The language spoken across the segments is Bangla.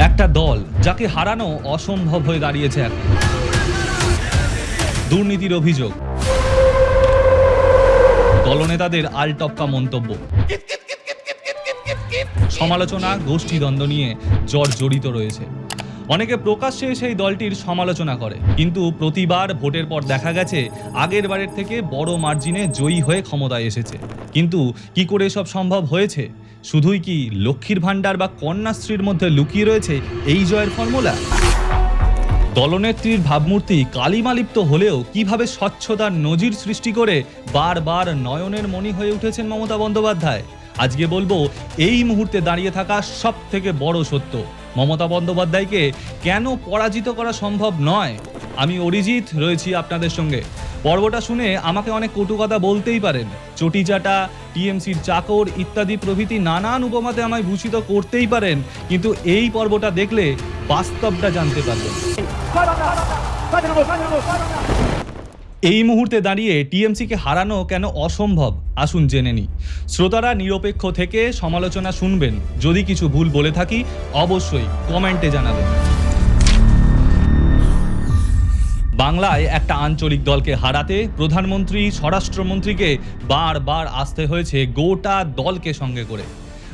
একটা দল যাকে হারানো অসম্ভব হয়ে দাঁড়িয়েছে এখন। দুর্নীতির অভিযোগ। দলনেতাদের আলটপকা মন্তব্য। সমালোচনা, গোষ্ঠীদ্বন্দ্ব নিয়ে জ্বর জড়িত রয়েছে। অনেকে প্রকাশ্যে সেই দলটির সমালোচনা করে। কিন্তু প্রতিবার ভোটের পর দেখা গেছে, আগের বারের থেকে বড় মার্জিনে জয়ী হয়ে ক্ষমতায় এসেছে। কিন্তু কি করে এসব সম্ভব হয়েছে? শুধুই কি লক্ষ্মীর ভাণ্ডার বা কন্যাশ্রীর মধ্যে লুকিয়ে রয়েছে এই জয়ের ফর্মুলা? দলনেত্রীর ভাবমূর্তি কালিমালিপ্ত হলেও কীভাবে স্বচ্ছতার নজির সৃষ্টি করে বারবার নয়নের মণি হয়ে উঠেছেন মমতা বন্দ্যোপাধ্যায়? আজকে বলব, এই মুহূর্তে দাঁড়িয়ে থাকা সব থেকে বড় সত্য। মমতা বন্দ্যোপাধ্যায়কে কেন পরাজিত করা সম্ভব নয়? আমি অরিজিৎ, রয়েছি আপনাদের সঙ্গে। পর্বটা শুনে আমাকে অনেক কটু কথা বলতেই পারেন। চটিচাটা, টিএমসির চাকর ইত্যাদি প্রভৃতি নানান উপমাতে আমায় ভূষিত করতেই পারেন, কিন্তু এই পর্বটা দেখলে বাস্তবটা জানতে পারবেন। এই মুহূর্তে দাঁড়িয়ে টিএমসিকে হারানো কেন অসম্ভব? আসুন জেনে নিই। শ্রোতারা নিরপেক্ষ থেকে সমালোচনা শুনবেন। যদি কিছু ভুল বলে থাকি, অবশ্যই কমেন্টে জানাবেন। বাংলায় একটা আঞ্চলিক দলকে হারাতে প্রধানমন্ত্রী, স্বরাষ্ট্রমন্ত্রীকে বারবার আসতে হয়েছে গোটা দলকে সঙ্গে করে।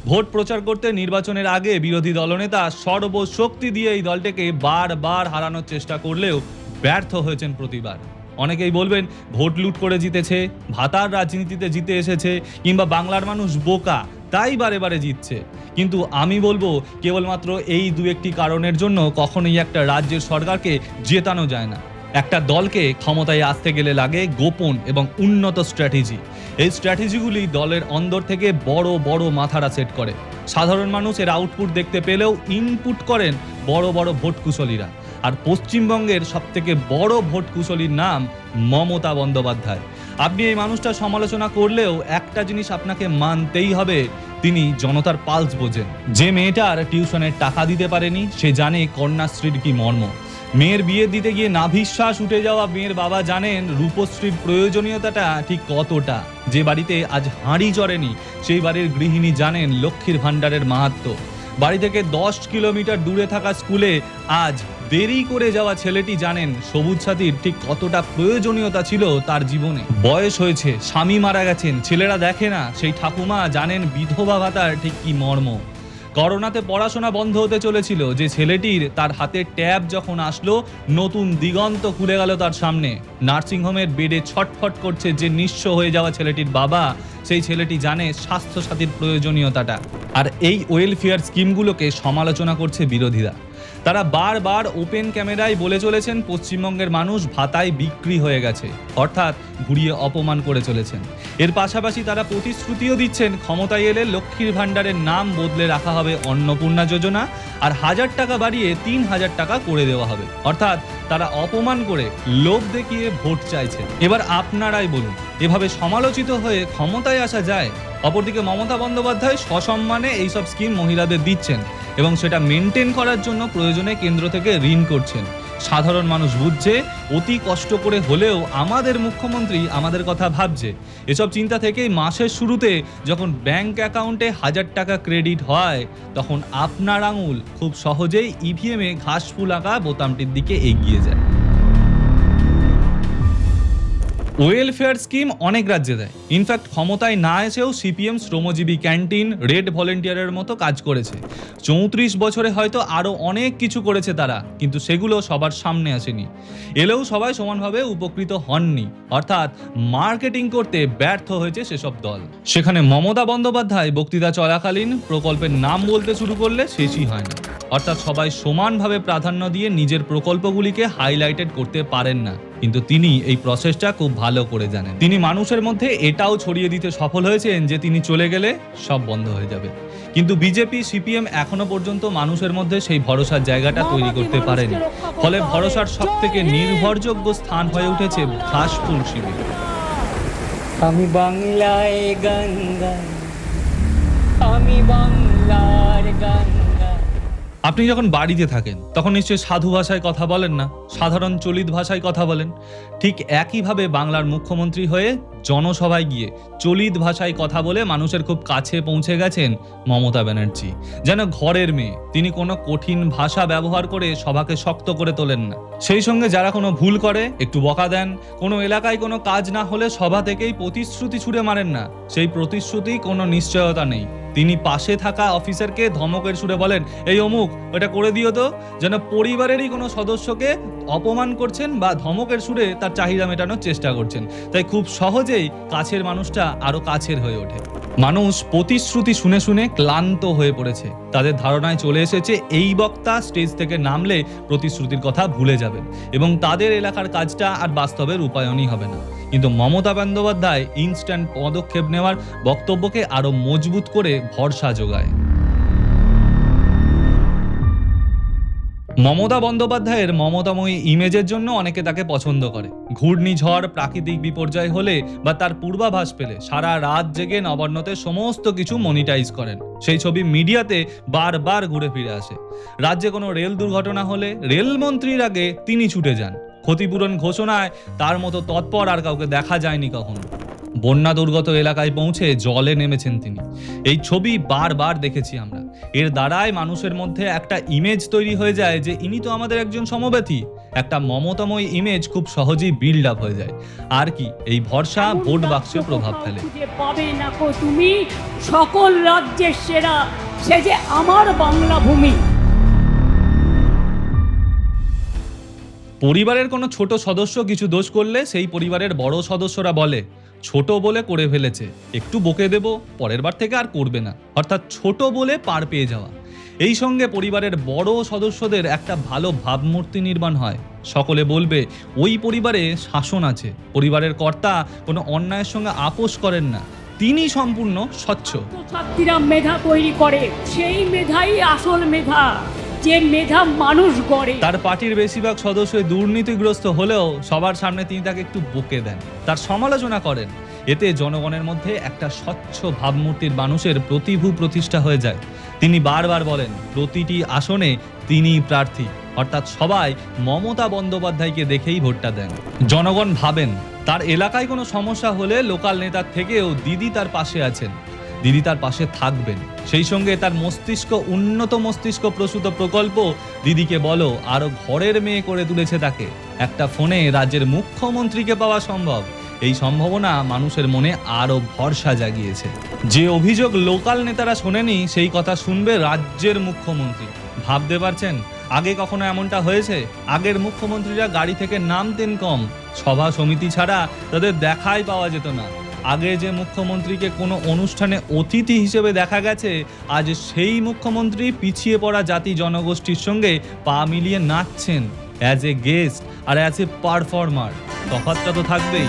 ভোট প্রচার করতে নির্বাচনের আগে বিরোধী দলনেতা সর্বশক্তি দিয়ে এই দলটাকে বারবার হারানোর চেষ্টা করলেও ব্যর্থ হয়েছেন প্রতিবার। অনেকেই বলবেন, ভোট লুট করে জিতেছে, ভাতার রাজনীতিতে জিতে এসেছে, কিংবা বাংলার মানুষ বোকা, তাই বারে বারে জিতছে। কিন্তু আমি বলব, কেবলমাত্র এই দু একটি কারণের জন্য কখনোই একটা রাজ্যের সরকারকে জেতানো যায় না। একটা দলকে ক্ষমতায় আসতে গেলে লাগে গোপন এবং উন্নত স্ট্র্যাটেজি। এই স্ট্র্যাটেজিগুলি দলের অন্দর থেকে বড় বড় মাথারা সেট করে। সাধারণ মানুষ এর আউটপুট দেখতে পেলেও ইনপুট করেন বড় বড় ভোট কুশলীরা আর পশ্চিমবঙ্গের সবথেকে বড় ভোট কুশলীর নাম মমতা বন্দ্যোপাধ্যায়। আপনি এই মানুষটা সমালোচনা করলেও একটা জিনিস আপনাকে মানতেই হবে, তিনি জনতার পালস বোঝেন। যে মেয়েটার টিউশনের টাকা দিতে পারেনি, সে জানে কন্যাশ্রীর কি মর্ম। মেয়ের বিয়ে দিতে গিয়ে নাভিশ্বাস উঠে যাওয়া মেয়ের বাবা জানেন রূপশ্রীর প্রয়োজনীয়তাটা ঠিক কতটা। যে বাড়িতে আজ হাঁড়ি চড়েনি সেই বাড়ির গৃহিণী জানেন লক্ষ্মীর ভাণ্ডারের মাহাত্ম। বাড়ি থেকে দশ কিলোমিটার দূরে থাকা স্কুলে আজ দেরি করে যাওয়া ছেলেটি জানেন সবুজ সাথীর ঠিক কতটা প্রয়োজনীয়তা ছিল তার জীবনে। বয়স হয়েছে, স্বামী মারা গেছেন, ছেলেরা দেখে না, সেই ঠাকুমা জানেন বিধবা ভাতার ঠিক কি মর্ম। করোনাতে পড়াশোনা বন্ধ হতে চলেছিল। যে ছেলেটির তার হাতে ট্যাব যখন আসলো, নতুন দিগন্ত খুলে গেল তার সামনে। নার্সিংহোমের বেডে ছটফট করছে যে নিঃস্ব হয়ে যাওয়া ছেলেটির বাবা, সেই ছেলেটি জানে স্বাস্থ্যসাথীর প্রয়োজনীয়তাটা। আর এই ওয়েলফেয়ার স্কিমগুলোকে সমালোচনা করছে বিরোধীরা। তারা বারবার ওপেন ক্যামেরায় বলে চলেছেন পশ্চিমবঙ্গের মানুষ ভাতায় বিক্রি হয়ে গেছে, অর্থাৎ ঘুরিয়ে অপমান করে চলেছেন। এর পাশাপাশি তারা প্রতিশ্রুতিও দিচ্ছেন ক্ষমতায় এলে লক্ষ্মীর ভাণ্ডারের নাম বদলে রাখা হবে অন্নপূর্ণা যোজনা আর হাজার টাকা বাড়িয়ে তিন হাজার টাকা করে দেওয়া হবে। অর্থাৎ তারা অপমান করে লোভ দেখিয়ে ভোট চাইছেন। এবার আপনারাই বলুন, এভাবে সমালোচিত হয়ে ক্ষমতায় আসা যায়? অপরদিকে মমতা বন্দ্যোপাধ্যায় সসম্মানে এইসব স্কিম মহিলাদের দিচ্ছেন এবং সেটা মেনটেন করার জন্য প্রয়োজনে কেন্দ্র থেকে ঋণ করছেন। সাধারণ মানুষ বুঝছে, অতি কষ্ট করে হলেও আমাদের মুখ্যমন্ত্রী আমাদের কথা ভাবছে। এসব চিন্তা থেকেই মাসের শুরুতে যখন ব্যাংক অ্যাকাউন্টে হাজার টাকা ক্রেডিট হয়, তখন আপনার আঙুল খুব সহজেই ইভিএমে ঘাস ফুল আঁকা বোতামটির দিকে এগিয়ে যায়। ওয়েলফেয়ার স্কিম অনেক রাজ্যে দেয়। ইনফ্যাক্ট ক্ষমতায় না এসেও সিপিএম শ্রমজীবী ক্যান্টিন রেড ভলেন্টিয়ারের মতো কাজ করেছে। চৌত্রিশ বছরে হয়তো আরও অনেক কিছু করেছে তারা, কিন্তু সেগুলো সবার সামনে আসেনি। এলেও সবাই সমানভাবে উপকৃত হননি। অর্থাৎ মার্কেটিং করতে ব্যর্থ হয়েছে সেসব দল। সেখানে মমতা বন্দ্যোপাধ্যায় বক্তৃতা চলাকালীন প্রকল্পের নাম বলতে শুরু করলে শেষই হয় না অর্থাৎ সবাই সমানভাবে প্রাধান্য দিয়ে নিজের প্রকল্পগুলিকে হাইলাইটেড করতে পারেন না। কিন্তু তিনি এই প্রসেসটা খুব ভালো করে জানেন। তিনি মানুষের মধ্যে এটাও ছড়িয়ে দিতে সফল হয়েছেন যে তিনি চলে গেলে সব বন্ধ হয়ে যাবে। কিন্তু বিজেপি সিপিএম এখনও পর্যন্ত মানুষের মধ্যে সেই ভরসার জায়গাটা তৈরি করতে পারেনি। ফলে ভরসার সব থেকে নির্ভরযোগ্য স্থান হয়ে উঠেছে ঘাসফুল শিবির। আমি বাংলায় গান গাই আমি বাংলার গান গাই আপনি যখন বাড়িতে থাকেন, তখন নিশ্চয়ই সাধু ভাষায় কথা বলেন না, সাধারণ চলিত ভাষায় কথা বলেন। ঠিক একইভাবে বাংলার মুখ্যমন্ত্রী হয়ে জনসভায় গিয়ে চলিত ভাষায় কথা বলে মানুষের খুব কাছে পৌঁছে গেছেন মমতা ব্যানার্জি। যেন ঘরের মেয়ে, তিনি কোনো কঠিন ভাষা ব্যবহার করে সভাকে শক্ত করে তোলেন না। সেই সঙ্গে যারা কোনো ভুল করে, একটু বকা দেন। কোনো এলাকায় কোনো কাজ না হলে সভা থেকেই প্রতিশ্রুতি ছুড়ে মারেন না। সেই প্রতিশ্রুতি কোনো নিশ্চয়তা নেই। তিনি পাশে থাকা অফিসারকে ধমকের সুরে বলেন, এই অমুক ওটা করে দিও তো। যেন পরিবারেরই কোনো সদস্যকে অপমান করছেন বা ধমকের সুরে তার চাহিদা মেটানোর চেষ্টা করছেন। তাই খুব সহজেই কাছের মানুষটা আরও কাছের হয়ে ওঠে। মানুষ প্রতিশ্রুতি শুনে শুনে ক্লান্ত হয়ে পড়েছে। তাদের ধারণায় চলে এসেছে, এই বক্তা স্টেজ থেকে নামলে প্রতিশ্রুতির কথা ভুলে যাবেন এবং তাদের এলাকার কাজটা আর বাস্তবে রূপায়ণই হবে না। কিন্তু মমতা বন্দ্যোপাধ্যায় ইনস্ট্যান্ট পদক্ষেপ নেওয়ার বক্তব্যকে আরও মজবুত করে ভরসা যোগায়। মমতা বন্দ্যোপাধ্যায়ের মমতাময়ী ইমেজের জন্য অনেকে তাকে পছন্দ করে। ঘূর্ণিঝড়, প্রাকৃতিক বিপর্যয় হলে বা তার পূর্বাভাস পেলে সারা রাত জেগে নবান্নতে সমস্ত কিছু মনিটাইজ করেন। সেই ছবি মিডিয়াতে বারবার ঘুরে ফিরে আসে। রাজ্যে কোনো রেল দুর্ঘটনা হলে রেলমন্ত্রীর আগে তিনি ছুটে যান। ক্ষতিপূরণ ঘোষণায় তার মতো তৎপর আর কাউকে দেখা যায়নি কখনো। বন্যা দুর্গত এলাকায় পৌঁছে জলে নেমেছেন তিনি। এই ছবি বারবার দেখেছি আমরা। এর দ্বারাই মানুষের মধ্যে একটা ইমেজ তৈরি হয়ে যায় যে ইনি তো আমাদের একজন সমব্যথী। একটা মমতাময় ইমেজ খুব সহজেই বিল্ড আপ হয়ে যায়। আর কি এই ভরসা ভোট বাক্সে প্রভাব ফেলে। পাবে না কো তুমি? সকল রাজ্যের সেরা সে যে আমার বাংলা ভূমি। পরিবারের কোনো ছোট সদস্য কিছু দোষ করলে সেই পরিবারের বড় সদস্যরা বলে ছোট বলে করে ফেলেছে। একটু বকে দেব, পরের বার থেকে আর করবে না। অর্থাৎ ছোট বলে পার পেয়ে যাওয়া। এই সঙ্গে পরিবারের বড় সদস্যদের একটা ভালো ভাবমূর্তি নির্মাণ হয়। সকলে বলবে, ওই পরিবারে শাসন আছে। পরিবারের কর্তা কোনো অন্যায়ের সঙ্গে আপোষ করেন না। তিনি সম্পূর্ণ স্বচ্ছ। ছাত্রীরা মেধা তৈরি করে। সেই মেধাই আসল মেধা। যে মেধা মানুষ গড়ে। তার পার্টির বেশিরভাগ সদস্য দুর্নীতিগ্রস্ত হলেও সবার সামনে তিনি তাকে একটু বকে দেন। তার সমালোচনা করেন। এতে জনগণের মধ্যে একটা স্বচ্ছ ভাবমূর্তির মানুষের প্রতিভূ প্রতিষ্ঠা হয়ে যায়। তিনি বারবার বলেন, প্রতিটি আসনে তিনি প্রার্থী। অর্থাৎ সবাই মমতা বন্দ্যোপাধ্যায়কে দেখেই ভোটটা দেন। জনগণ ভাবেন, তার এলাকায় কোনো সমস্যা হলে লোকাল নেতার থেকেও দিদি তার পাশে আছেন। দিদি তার পাশে থাকবেন। সেই সঙ্গে তার মস্তিষ্ক, উন্নত মস্তিষ্ক প্রসূত প্রকল্প, দিদিকে বলো, আরও ঘরের মেয়ে করে তুলেছে তাকে। একটা ফোনে রাজ্যের মুখ্যমন্ত্রীকে পাওয়া সম্ভব। এই সম্ভাবনা মানুষের মনে আরও ভরসা জাগিয়েছে। যে অভিযোগ লোকাল নেতারা শোনেনি, সেই কথা শুনবে রাজ্যের মুখ্যমন্ত্রী। ভাবতে পারছেন? আগে কখনো এমনটা হয়েছে? আগের মুখ্যমন্ত্রীরা গাড়ি থেকে নামতেন কম। সভা সমিতি ছাড়া তাদের দেখাই পাওয়া যেত না। আগে যে মুখ্যমন্ত্রীকে কোনো অনুষ্ঠানে অতিথি হিসেবে দেখা গেছে, আজ সেই মুখ্যমন্ত্রী পিছিয়ে পড়া জাতি জনগোষ্ঠীর সঙ্গে পা মিলিয়ে নাচছেন অ্যাজ এ গেস্ট আর অ্যাজ এ পারফর্মার তফাৎটা তো থাকবেই।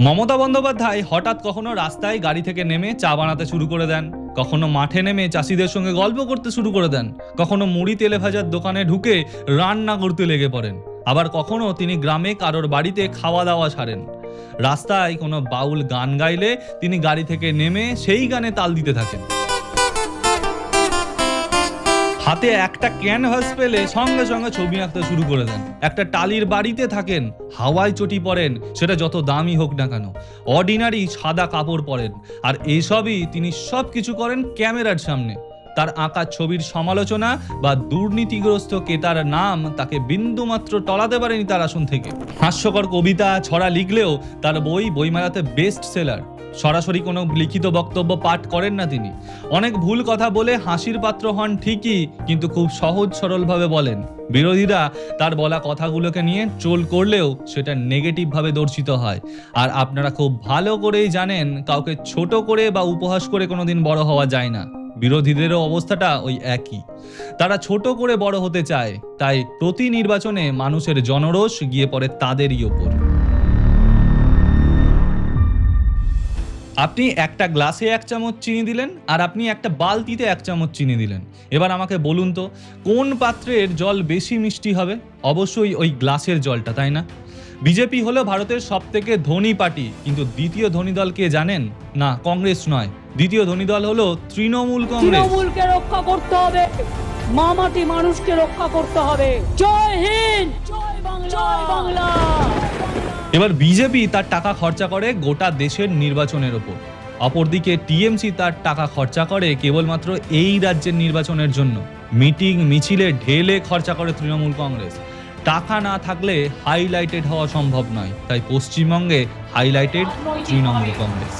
মমতা বন্দ্যোপাধ্যায় হঠাৎ কখনো রাস্তায় গাড়ি থেকে নেমে চা বানাতে শুরু করে দেন। কখনো মাঠে নেমে চাষিদের সঙ্গে গল্প করতে শুরু করে দেন। কখনো মুড়ি তেলে ভাজার দোকানে ঢুকে রান্না করতে লেগে পড়েন। আবার কখনো তিনি গ্রামে কারোর বাড়িতে খাওয়া দাওয়া ছাড়েন রাস্তায় কোনো বাউল গান গাইলে তিনি গাড়ি থেকে নেমে সেই গানে তাল দিতে থাকেন। হাতে একটা ক্যানভাস পেলে সঙ্গে সঙ্গে ছবি আঁকতে শুরু করে দেন। একটা টালির বাড়িতে থাকেন, হাওয়ায় চটি পরেন, সেটা যত দামি হোক না কেন। অর্ডিনারি সাদা কাপড় পরেন, আর এইসবই তিনি সব কিছু করেন ক্যামেরার সামনে। তার আঁকা ছবির সমালোচনা বা দুর্নীতিগ্রস্ত কেতার নাম তাকে বিন্দুমাত্র টলাতে পারেনি তার আসন থেকে। হাস্যকর কবিতা ছড়া লিখলেও তার বই বইমেলাতে বেস্ট সেলার সরাসরি কোনো লিখিত বক্তব্য পাঠ করেন না তিনি। অনেক ভুল কথা বলে হাসির পাত্র হন ঠিকই, কিন্তু খুব সহজ সরলভাবে বলেন। বিরোধীরা তার বলা কথাগুলোকে নিয়ে ট্রোল করলেও সেটা নেগেটিভভাবে দর্শিত হয়। আর আপনারা খুব ভালো করেই জানেন, কাউকে ছোট করে বা উপহাস করে কোনোদিন বড় হওয়া যায় না। বিরোধীদেরও অবস্থাটা ওই একই। তারা ছোট করে বড় হতে চায়, তাই প্রতি নির্বাচনে মানুষের জনরোষ গিয়ে পড়ে তাদেরই ওপর। আপনি একটা গ্লাসে এক চামচ চিনি দিলেন আর আপনি একটা বালতিতে এক চামচ চিনি দিলেন। এবার আমাকে বলুন তো, কোন পাত্রের জল বেশি মিষ্টি হবে? অবশ্যই ওই গ্লাসের জলটা, তাই না? বিজেপি হলো ভারতের সব থেকে ধনী পার্টি, কিন্তু দ্বিতীয় ধনী দল কে জানেন? না, কংগ্রেস নয়। দ্বিতীয় ধনী দল হলো তৃণমূল কংগ্রেস। তৃণমূলকে রক্ষা করতে হবে। মামাটি মানুষকে রক্ষা করতে হবে। জয় হিন্দ! জয় বাংলা! জয় বাংলা! এবার বিজেপি তার টাকা খরচা করে গোটা দেশের নির্বাচনের ওপর। অপরদিকে টিএমসি তার টাকা খরচা করে কেবলমাত্র এই রাজ্যের নির্বাচনের জন্য। মিটিং, মিছিলে ঢেলে খরচা করে তৃণমূল কংগ্রেস। টাকা না থাকলে হাইলাইটেড হওয়া সম্ভব নয়। তাই পশ্চিমবঙ্গে হাইলাইটেড তৃণমূল কংগ্রেস।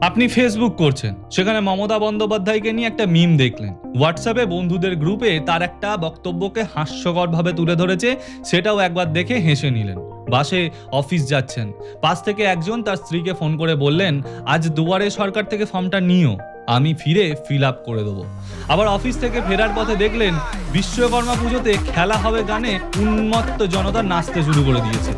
আপনি ফেসবুক করছেন। সেখানে মমতা বন্দ্যোপাধ্যায়কে নিয়ে একটা মিম দেখলেন। হোয়াটসঅ্যাপে বন্ধুদের গ্রুপে তার একটা বক্তব্যকে হাস্যকরভাবে তুলে ধরেছে, সেটাও একবার দেখে হেসে নিলেন। বাসে অফিস যাচ্ছেন। পাশ থেকে একজন তার স্ত্রীকে ফোন করে বললেন, আজ দুয়ারে সরকার থেকে ফর্মটা নিও, আমি ফিরে ফিল আপ করে দেবো। আবার অফিস থেকে ফেরার পথে দেখলেন, বিশ্বকর্মা পুজোতে খেলা হবে গানে উন্মত্ত জনতা নাচতে শুরু করে দিয়েছে।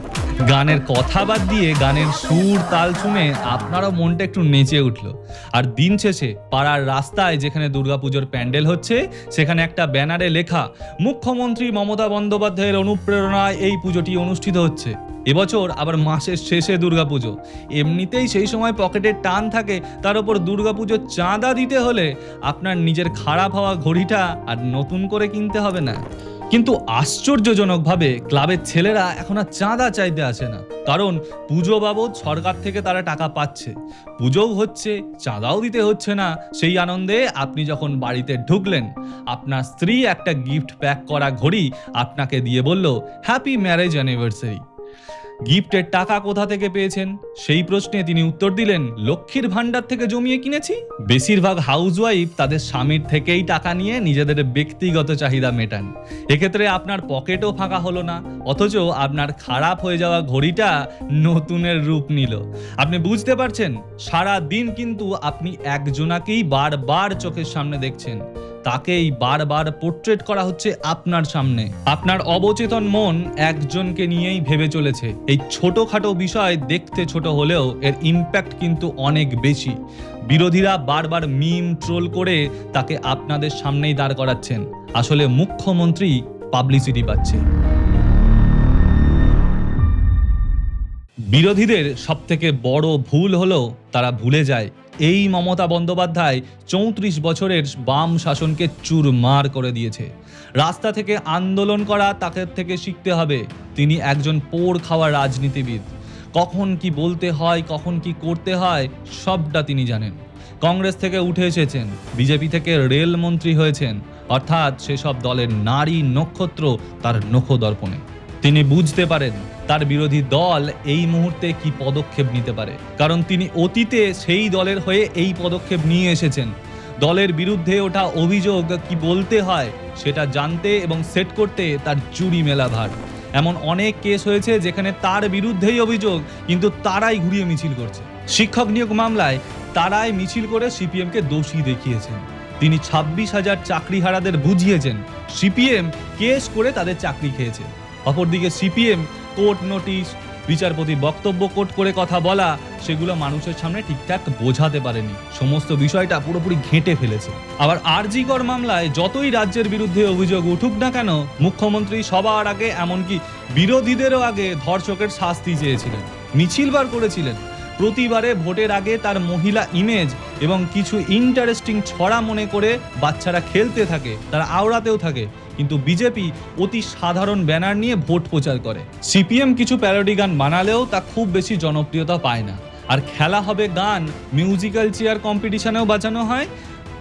গানের কথা বাদ দিয়ে গানের সুর, তাল শুনে আপনারও মনটা একটু নেচে উঠল। আর দিন শেষে পাড়ার রাস্তায় যেখানে দুর্গাপুজোর প্যান্ডেল হচ্ছে, সেখানে একটা ব্যানারে লেখা, মুখ্যমন্ত্রী মমতা বন্দ্যোপাধ্যায়ের অনুপ্রেরণায় এই পুজোটি অনুষ্ঠিত হচ্ছে। এবছর আবার মাসের শেষে দুর্গাপুজো। এমনিতেই সেই সময় পকেটের টান থাকে, তার উপর দুর্গাপুজোর চাঁদা দিতে হলে আপনার নিজের খারাপ হওয়া ঘড়িটা আর নতুন করে কিনতে হবে না। কিন্তু আশ্চর্যজনকভাবে ক্লাবের ছেলেরা এখন আর চাঁদা চাইতে আসে না। কারণ পুজো বাবদ সরকার থেকে তারা টাকা পাচ্ছে। পুজোও হচ্ছে, চাঁদাও দিতে হচ্ছে না। সেই আনন্দে আপনি যখন বাড়িতে ঢুকলেন, আপনার স্ত্রী একটা গিফট প্যাক করা ঘড়ি আপনাকে দিয়ে বলল হ্যাপি ম্যারেজ অ্যানিভার্সারি গিফটের টাকা কোথা থেকে পেয়েছেন? সেই প্রশ্নে তিনি উত্তর দিলেন, লক্ষ্মীর ভান্ডার থেকে জমিয়ে কিনেছি। বেশিরভাগ হাউসওয়াইফ তাদের স্বামীর থেকেই টাকা নিয়ে নিজেদের ব্যক্তিগত চাহিদা মেটান। এক্ষেত্রে আপনার পকেটও ফাঁকা হলো না, অথচ আপনার খারাপ হয়ে যাওয়া ঘড়িটা নতুনের রূপ নিল। আপনি বুঝতে পারছেন সারা দিন কিন্তু আপনি একজনাকেই বারবার চোখের সামনে দেখছেন। তাকেই বারবার পোর্ট্রেট করা হচ্ছে আপনার সামনে। আপনার অবচেতন মন একজনকে নিয়েই ভেবে চলেছে। এই ছোটখাটো বিষয় দেখতে ছোট হলেও এর ইম্প্যাক্ট কিন্তু অনেক বেশি। বিরোধীরা বারবার মিম ট্রোল করে তাকে আপনাদের সামনেই দাঁড় করাচ্ছেন। আসলে মুখ্যমন্ত্রী পাবলিসিটি পাচ্ছে। বিরোধীদের সবথেকে বড় ভুল হলো তারা ভুলে যায়। এই মমতা বন্দ্যোপাধ্যায় চৌত্রিশ বছরের বাম শাসনকে চুরমার করে দিয়েছে। রাস্তা থেকে আন্দোলন করা তাকে থেকে শিখতে হবে। তিনি একজন পোড় খাওয়া রাজনীতিবিদ। কখন কি বলতে হয়, কখন কি করতে হয়, সবটা তিনি জানেন। কংগ্রেস থেকে উঠে এসেছেন, বিজেপি থেকে রেল মন্ত্রী হয়েছেন। অর্থাৎ সেসব দলের নারী নক্ষত্র তার নখদর্পণে। তিনি বুঝতে পারেন তার বিরোধী দল এই মুহূর্তে কি পদক্ষেপ নিতে পারে? কারণ তিনি অতীতে সেই দলের হয়ে এই পদক্ষেপ নিয়ে এসেছেন। দলের বিরুদ্ধে ওঠা অভিযোগ কি বলতে হয় সেটা জানতে এবং সেট করতে তার চুরি মেলা ভার। এমন অনেক কেস হয়েছে যেখানে তার বিরুদ্ধেই অভিযোগ, কিন্তু তারাই ঘুরিয়ে মিছিল করছে। শিক্ষক নিয়োগ মামলায় তারাই মিছিল করে সিপিএমকে দোষী দেখিয়েছেন। তিনি ছাব্বিশ হাজার চাকরিহারাদের বুঝিয়েছেন। সিপিএম কেস করে তাদের চাকরি খেয়েছে। অপরদিকে সিপিএম কোর্ট নোটিশ, বিচারপতির বক্তব্য কোট করে কথা বলা, সেগুলো মানুষের সামনে ঠিকঠাক বোঝাতে পারেনি। সমস্ত বিষয়টা পুরোপুরি ঘেঁটে ফেলেছে। আবার আরজিকর মামলায় যতই রাজ্যের বিরুদ্ধে অভিযোগ উঠুক না কেন, মুখ্যমন্ত্রী সবার আগে এমনকি বিরোধীদেরও আগে ধর্ষকের শাস্তি চেয়েছিলেন। মিছিল বার করেছিলেন। প্রতিবারে ভোটের আগে তার মহিলা ইমেজ এবং কিছু ইন্টারেস্টিং ছড়া মনে করে বাচ্চারা খেলতে থাকে, তারা আওড়াতেও থাকে। কিন্তু বিজেপি অতি সাধারণ ব্যানার নিয়ে ভোট প্রচার করে। সিপিএম কিছু প্যারোডি গান বানালেও তা খুব বেশি জনপ্রিয়তা পায় না। আর খেলা হবে গান মিউজিক্যাল চেয়ার কম্পিটিশনেও বাজানো হয়,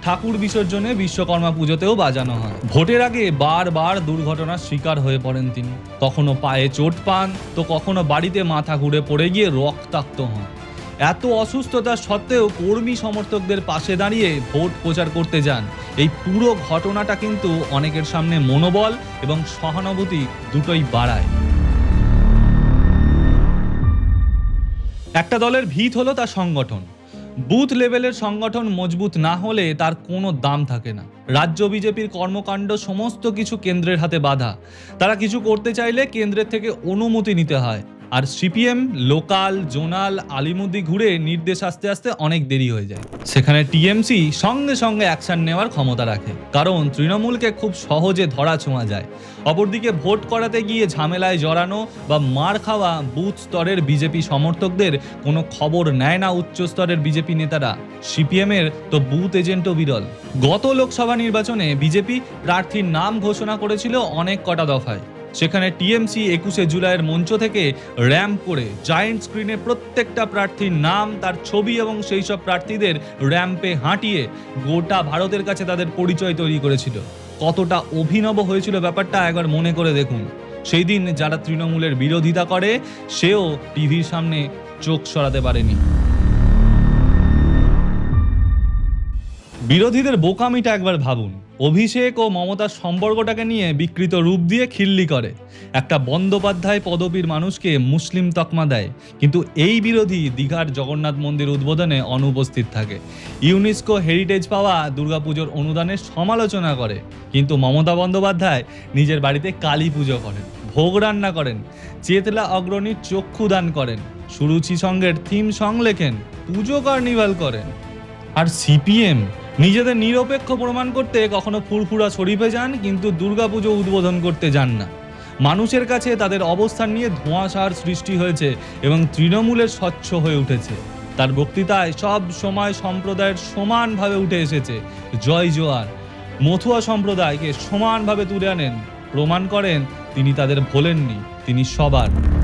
ঠাকুর বিসর্জনে বিশ্বকর্মা পুজোতেও বাজানো হয়। ভোটের আগে বারবার দুর্ঘটনার শিকার হয়ে পড়েন তিনি। কখনো পায়ে চোট পান, তো কখনো বাড়িতে মাথা ঘুরে পড়ে গিয়ে রক্তাক্ত হন। এত অসুস্থতা সত্ত্বেও কর্মী সমর্থকদের পাশে দাঁড়িয়ে ভোট প্রচার করতে যান। এই পুরো ঘটনাটা কিন্তু অনেকের সামনে মনোবল এবং সহানুভূতি দুটোই বাড়ায়। একটা দলের ভিত হলো তার সংগঠন। বুথ লেভেলের সংগঠন মজবুত না হলে তার কোনো দাম থাকে না। রাজ্য বিজেপির কর্মকাণ্ড সমস্ত কিছু কেন্দ্রের হাতে বাধা। তারা কিছু করতে চাইলে কেন্দ্রের থেকে অনুমতি নিতে হয়। আর সিপিএম, লোকাল, জোনাল আলিমুদ্দি ঘুরে নির্দেশ আসতে আসতে অনেক দেরি হয়ে যায়। সেখানে টিএমসি সঙ্গে সঙ্গে অ্যাকশন নেওয়ার ক্ষমতা রাখে, কারণ তৃণমূলকে খুব সহজে ধরা ছোঁয়া যায়। অপরদিকে ভোট করাতে গিয়ে ঝামেলায় জড়ানো বা মার খাওয়া বুথ স্তরের বিজেপি সমর্থকদের কোনো খবর নেয় না উচ্চ স্তরের বিজেপি নেতারা। সিপিএমের তো বুথ এজেন্টও বিরল। গত লোকসভা নির্বাচনে বিজেপি প্রার্থীর নাম ঘোষণা করেছিল অনেক কটা দফায়। সেখানে টিএমসি একুশে জুলাইয়ের মঞ্চ থেকে র্যাম্প করে জায়েন্ট স্ক্রিনে প্রত্যেকটা প্রার্থীর নাম, তার ছবি এবং সেই সব প্রার্থীদের র্যাম্পে হাঁটিয়ে গোটা ভারতের কাছে তাদের পরিচয় তৈরি করেছিল। কতটা অভিনব হয়েছিল ব্যাপারটা একবার মনে করে দেখুন। সেই দিন যারা তৃণমূলের বিরোধিতা করে, সেও টিভির সামনে চোখ সরাতে পারেনি। বিরোধীদের বোকামিটা একবার ভাবুন। অভিষেক ও মমতার সম্পর্কটাকে নিয়ে বিকৃত রূপ দিয়ে খিল্লি করে। একটা বন্দ্যোপাধ্যায় পদবীর মানুষকে মুসলিম তকমা দেয়। কিন্তু এই বিরোধী দীঘার জগন্নাথ মন্দির উদ্বোধনে অনুপস্থিত থাকে। ইউনেস্কো হেরিটেজ পাওয়া দুর্গাপুজোর অনুদানের সমালোচনা করে। কিন্তু মমতা বন্দ্যোপাধ্যায় নিজের বাড়িতে কালী পুজো করেন, ভোগ রান্না করেন, চেতলা অগ্রণীর চক্ষু দান করেন, সুরুচি সঙ্গের থিম সং লেখেন, পুজো কার্নিভাল করেন। আর সিপিএম নিজেদের নিরপেক্ষ প্রমাণ করতে কখনো ফুরফুরা শরীফে যান, কিন্তু দুর্গাপুজো উদ্বোধন করতে যান না। মানুষের কাছে তাদের অবস্থান নিয়ে ধোঁয়াশার সৃষ্টি হয়েছে এবং তৃণমূলের স্বচ্ছ হয়ে উঠেছে। তার বক্তৃতায় সব সময় সম্প্রদায়ের সমানভাবে উঠে এসেছে। জয় জোয়ার। মথুয়া সম্প্রদায়কে সমানভাবে তুলে আনেন। প্রমাণ করেন, তিনি তাদের ভোলেননি, তিনি সবার।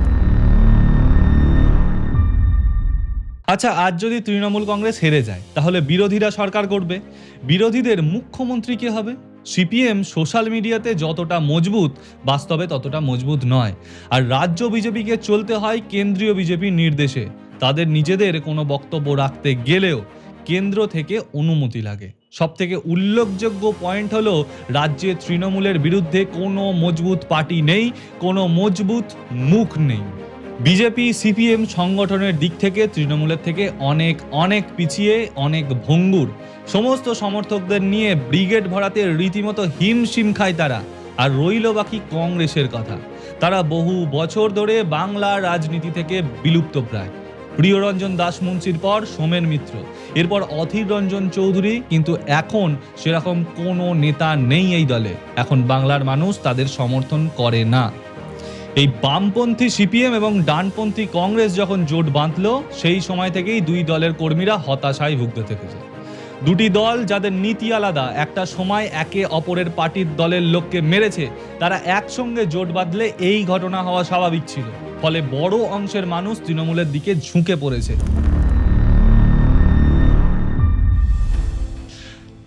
আচ্ছা আজ যদি তৃণমূল কংগ্রেস হেরে যায়, তাহলে বিরোধীরা সরকার করবে। বিরোধীদের মুখ্যমন্ত্রী কে হবে? সিপিএম সোশ্যাল মিডিয়াতে যতটা মজবুত, বাস্তবে ততটা মজবুত নয়। আর রাজ্য বিজেপিকে চলতে হয় কেন্দ্রীয় বিজেপির নির্দেশে। তাদের নিজেদের কোনো বক্তব্য রাখতে গেলেও কেন্দ্র থেকে অনুমতি লাগে। সব থেকে উল্লেখযোগ্য পয়েন্ট হলো, রাজ্যে তৃণমূলের বিরুদ্ধে কোনো মজবুত পার্টি নেই, কোনো মজবুত মুখ নেই। বিজেপি, সিপিএম সংগঠনের দিক থেকে, তৃণমূলের থেকে অনেক অনেক পিছিয়ে, অনেক ভঙ্গুর। সমস্ত সমর্থকদের নিয়ে ব্রিগেড ভরাতে রীতিমতো হিমশিম খায় তারা। আর রইল বাকি কংগ্রেসের কথা। তারা বহু বছর ধরে বাংলা রাজনীতি থেকে বিলুপ্ত প্রায়। প্রিয়রঞ্জন দাস মুন্সির পর সোমেন মিত্র। এরপর অধীর রঞ্জন চৌধুরী, কিন্তু এখন সেরকম কোনো নেতা নেই এই দলে। এখন বাংলার মানুষ তাদের সমর্থন করে না। এই বামপন্থী সিপিএম এবং ডানপন্থী কংগ্রেস যখন জোট বাঁধল, সেই সময় থেকেই দুই দলের কর্মীরা হতাশায় ভুগতে থেকেছে। দুটি দল যাদের নীতি আলাদা, একটা সময় একে অপরের পার্টির দলের লোককে মেরেছে, তারা একসঙ্গে জোট বাঁধলে এই ঘটনা হওয়া স্বাভাবিক ছিল। ফলে বড় অংশের মানুষ তৃণমূলের দিকে ঝুঁকে পড়েছে।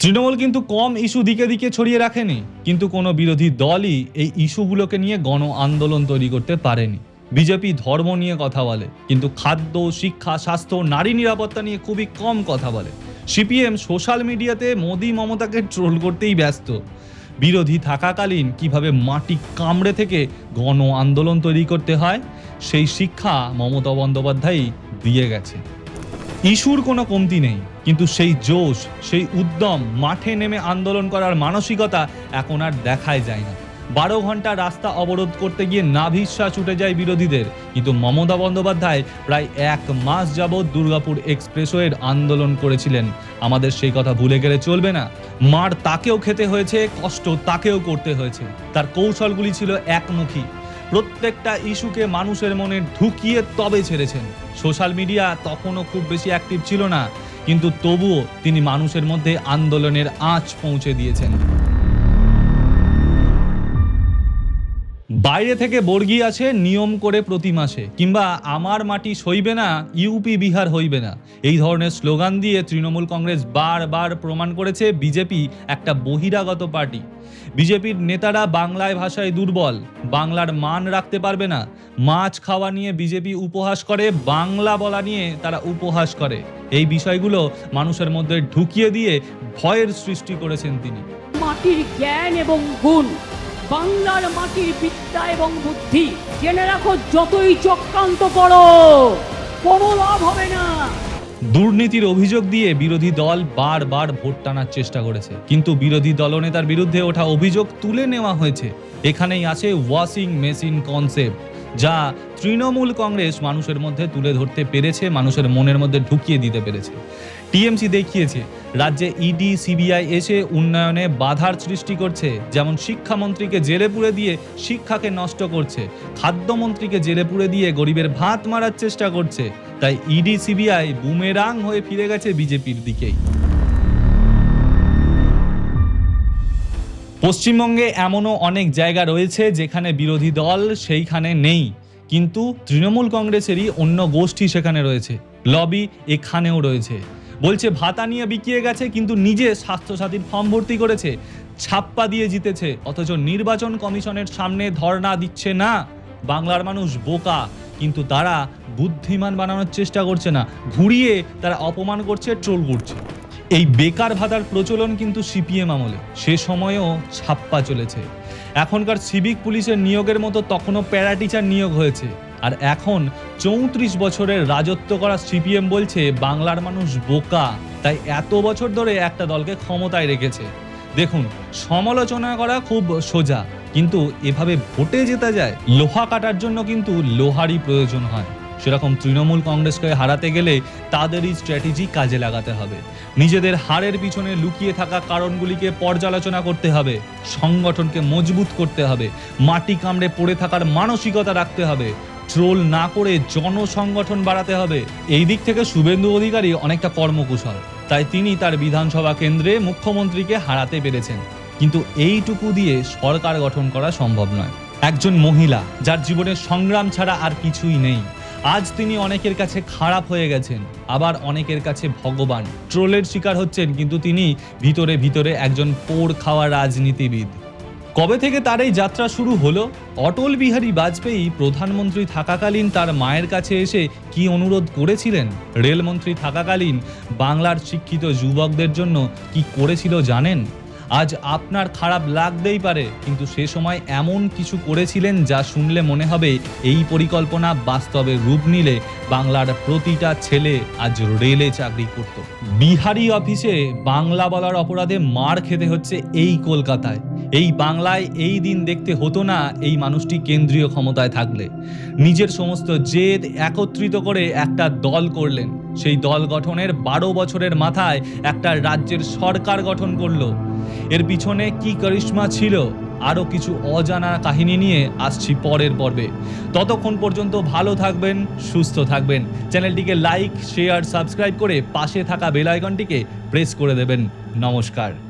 তৃণমূল কিন্তু কম ইস্যু দিকে দিকে ছড়িয়ে রাখেনি। কিন্তু কোনো বিরোধী দলই এই ইস্যুগুলোকে নিয়ে গণ আন্দোলন তৈরি করতে পারেনি। বিজেপি ধর্ম নিয়ে কথা বলে, কিন্তু খাদ্য, শিক্ষা, স্বাস্থ্য, নারী নিরাপত্তা নিয়ে খুবই কম কথা বলে। সিপিএম সোশ্যাল মিডিয়াতে মোদি মমতাকে ট্রোল করতেই ব্যস্ত। বিরোধী থাকাকালীন কীভাবে মাটি কামড়ে থেকে গণ আন্দোলন তৈরি করতে হয়, সেই শিক্ষা মমতা বন্দ্যোপাধ্যায়ই দিয়ে গেছে। ইস্যুর কোনো কমতি নেই। কিন্তু সেই জোশ, সেই উদ্যম মাঠে নেমে আন্দোলন করার মানসিকতা এখন আর দেখাই যায় না। বারো ঘণ্টা রাস্তা অবরোধ করতে গিয়ে নাভিশ্বাস উঠে যায় বিরোধীদের। কিন্তু মমতা বন্দ্যোপাধ্যায় প্রায় এক মাস যাবৎ দুর্গাপুর এক্সপ্রেসওয়ের আন্দোলন করেছিলেন। আমাদের সেই কথা ভুলে গেলে চলবে না। মার তাকেও খেতে হয়েছে, কষ্ট তাকেও করতে হয়েছে। তার কৌশলগুলি ছিল একমুখী। প্রত্যেকটা ইস্যুকে মানুষের মনে ঢুকিয়ে তবে ছেড়েছেন। সোশ্যাল মিডিয়া তখনও খুব বেশি অ্যাক্টিভ ছিল না। কিন্তু তবুও তিনি মানুষের মধ্যে আন্দোলনের আঁচ পৌঁছে দিয়েছেন। বাইরে থেকে বর্গি আছে, নিয়ম করে প্রতি মাসে। কিংবা আমার মাটি সইবে না ইউপি বিহার হইবে না। এই ধরনের স্লোগান দিয়ে তৃণমূল কংগ্রেস বারবার প্রমাণ করেছে বিজেপি, একটা বহিরাগত পার্টি। বিজেপির নেতারা বাংলায় ভাষায় দুর্বল, বাংলার মান রাখতে পারবে না। মাছ খাওয়া নিয়ে বিজেপি উপহাস করে, বাংলা বলা নিয়ে তারা উপহাস করে। এই বিষয়গুলো মানুষের মধ্যে ঢুকিয়ে দিয়ে ভয়ের সৃষ্টি করেছেন তিনি। মাটির জ্ঞান এবং গুণ বাংলার মাটি বিদ্যা এবং বুদ্ধি। জেনে রাখো, যতই চক্রান্ত করো, কোনো লাভ হবে না। দুর্নীতির অভিযোগ দিয়ে বিরোধী দল বারবার ভোট টানার চেষ্টা করেছে। কিন্তু বিরোধী দলনেতার বিরুদ্ধে ওঠা অভিযোগ তুলে নেওয়া হয়েছে। এখানেই আছে ওয়াশিং মেশিন কনসেপ্ট। যা তৃণমূল কংগ্রেস মানুষের মধ্যে তুলে ধরতে পেরেছে, মানুষের মনের মধ্যে ঢুকিয়ে দিতে পেরেছে। টিএমসি দেখিয়েছে, রাজ্যে ইডি, সিবিআই এসে উন্নয়নে বাধার সৃষ্টি করছে। যেমন শিক্ষামন্ত্রীকে জেলে পুরে দিয়ে শিক্ষাকে নষ্ট করছে, খাদ্যমন্ত্রীকে জেলে পুরে দিয়ে গরিবের ভাত মারার চেষ্টা করছে। তাই ইডি, সিবিআই বুমেরাং হয়ে ফিরে গেছে বিজেপির দিকেই। পশ্চিমবঙ্গে এমনও অনেক জায়গা রয়েছে যেখানে বিরোধী দল সেইখানে নেই। কিন্তু তৃণমূল কংগ্রেসেরই অন্য গোষ্ঠী সেখানে রয়েছে। লবি এখানেও রয়েছে। বলছে, ভাতা নিয়ে বিকিয়ে গেছে, কিন্তু নিজে স্বাস্থ্যসাথীর ফর্ম ভর্তি করেছে। ছাপ্পা দিয়ে জিতেছে, অথচ নির্বাচন কমিশনের সামনে ধর্ণা দিচ্ছে না। বাংলার মানুষ বোকা, কিন্তু তারা বুদ্ধিমান বানানোর চেষ্টা করছে না। ঘুরিয়ে তারা অপমান করছে, ট্রোল করছে। এই বেকার ভাতার প্রচলন কিন্তু সিপিএম আমলে। সে সময়েও ছাপ্পা চলেছে। এখনকার সিভিক পুলিশের নিয়োগের মতো তখনও প্যারা টিচার নিয়োগ হয়েছে। আর এখন চৌত্রিশ বছরের রাজত্ব করা সিপিএম বলছে, বাংলার মানুষ বোকা। তাই এত বছর ধরে একটা দলকে ক্ষমতায় রেখেছে। দেখুন, সমালোচনা করা খুব সোজা। কিন্তু এভাবে ভোটে জেতা যায়, লোহা কাটার জন্য কিন্তু লোহারই প্রয়োজন হয়। সেরকম তৃণমূল কংগ্রেসকে হারাতে গেলে তাদেরই স্ট্র্যাটেজি কাজে লাগাতে হবে। নিজেদের হারের পিছনে লুকিয়ে থাকা কারণগুলিকে পর্যালোচনা করতে হবে। সংগঠনকে মজবুত করতে হবে। মাটি কামড়ে পড়ে থাকার মানসিকতা রাখতে হবে। ট্রোল না করে জনসংগঠন বাড়াতে হবে। এই দিক থেকে শুভেন্দু অধিকারী অনেকটা কর্মকুশল। তাই তিনি তার বিধানসভা কেন্দ্রে মুখ্যমন্ত্রীকে হারাতে পেরেছেন। কিন্তু এইটুকু দিয়ে সরকার গঠন করা সম্ভব নয়। একজন মহিলা যার জীবনে সংগ্রাম ছাড়া আর কিছুই নেই। আজ তিনি অনেকের কাছে খারাপ হয়ে গেছেন, আবার অনেকের কাছে ভগবান। ট্রোলের শিকার হচ্ছেন, কিন্তু তিনি ভিতরে ভিতরে একজন পোড় খাওয়া রাজনীতিবিদ। কবে থেকে তার এই যাত্রা শুরু হলো? অটল বিহারী বাজপেয়ী প্রধানমন্ত্রী থাকাকালীন তার মায়ের কাছে এসে কি অনুরোধ করেছিলেন? রেলমন্ত্রী থাকাকালীন বাংলার শিক্ষিত যুবকদের জন্য কি করেছিল জানেন? আজ আপনার খারাপ লাগতেই পারে, কিন্তু সে সময় এমন কিছু করেছিলেন যা শুনলে মনে হবে এই পরিকল্পনা বাস্তবে রূপ নিলে বাংলার প্রতিটা ছেলে আজ রেলে চাকরি করত। বিহারি অফিসে বাংলা বলার অপরাধে মার খেতে হচ্ছে এই কলকাতায়। এই বাংলায় এই দিন দেখতে হতো না এই মানুষটি কেন্দ্রীয় ক্ষমতায় থাকলে। নিজের সমস্ত জেদ একত্রিত করে একটা দল করলেন। সেই দল গঠনের বারো বছরের মাথায় একটা রাজ্যের সরকার গঠন করল। এর পিছনে কি করিশ্মা ছিল, আরও কিছু অজানা কাহিনী নিয়ে আসছি পরের পর্বে। ততক্ষণ পর্যন্ত ভালো থাকবেন, সুস্থ থাকবেন। চ্যানেলটিকে লাইক, শেয়ার, সাবস্ক্রাইব করে পাশে থাকা বেল আইকনটিকে প্রেস করে দেবেন। নমস্কার।